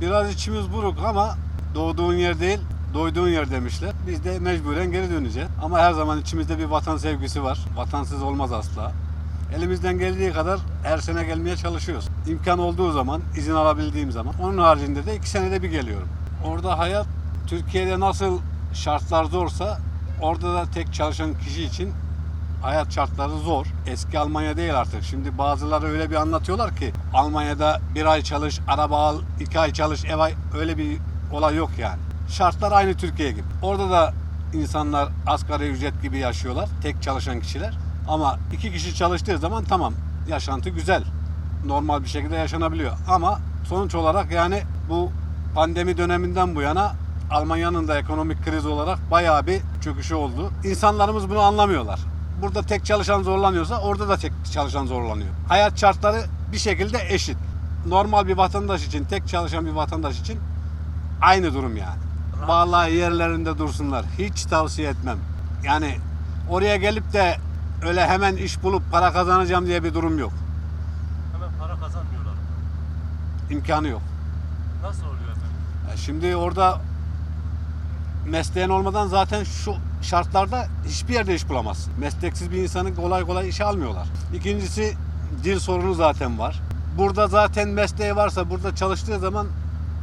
Biraz içimiz buruk ama doğduğun yer değil, doyduğun yer demişler. Biz de mecburen geri döneceğiz. Ama her zaman içimizde bir vatan sevgisi var. Vatansız olmaz asla. Elimizden geldiği kadar her sene gelmeye çalışıyoruz. İmkan olduğu zaman, izin alabildiğim zaman. Onun haricinde de iki senede bir geliyorum. Orada hayat Türkiye'de nasıl şartlar zorsa orada da tek çalışan kişi için hayat şartları zor. Eski Almanya değil artık. Şimdi bazıları öyle bir anlatıyorlar ki Almanya'da bir ay çalış, araba al, iki ay çalış, ev ay öyle bir olay yok yani. Şartlar aynı Türkiye gibi. Orada da insanlar asgari ücret gibi yaşıyorlar. Tek çalışan kişiler. Ama iki kişi çalıştığı zaman tamam yaşantı güzel. Normal bir şekilde yaşanabiliyor. Ama sonuç olarak yani bu pandemi döneminden bu yana Almanya'nın da ekonomik kriz olarak bayağı bir çöküşü oldu. İnsanlarımız bunu anlamıyorlar. Burada tek çalışan zorlanıyorsa orada da tek çalışan zorlanıyor. Hayat şartları bir şekilde eşit. Normal bir vatandaş için, tek çalışan bir vatandaş için aynı durum yani. Vallahi yerlerinde dursunlar. Hiç tavsiye etmem. Yani oraya gelip de öyle hemen iş bulup para kazanacağım diye bir durum yok. Hemen para kazanmıyorlar. İmkanı yok. Nasıl oluyor efendim? Ya Şimdi orada mesleğin olmadan zaten şu şartlarda hiçbir yerde iş bulamazsın. Mesleksiz bir insanı kolay kolay işe almıyorlar. İkincisi dil sorunu zaten var. Burada zaten mesleği varsa burada çalıştığı zaman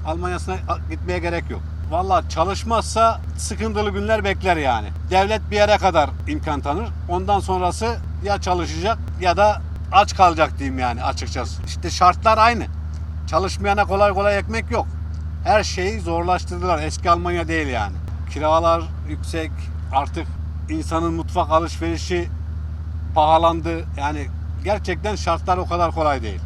Almanya'sına gitmeye gerek yok. Vallahi çalışmazsa sıkıntılı günler bekler yani. Devlet bir yere kadar imkan tanır. Ondan sonrası ya çalışacak ya da aç kalacak diyeyim yani açıkçası. İşte şartlar aynı. Çalışmayana kolay kolay ekmek yok. Her şeyi zorlaştırdılar. Eski Almanya değil yani. Kiralar yüksek. Artık insanın mutfak alışverişi pahalandı. Yani gerçekten şartlar o kadar kolay değil.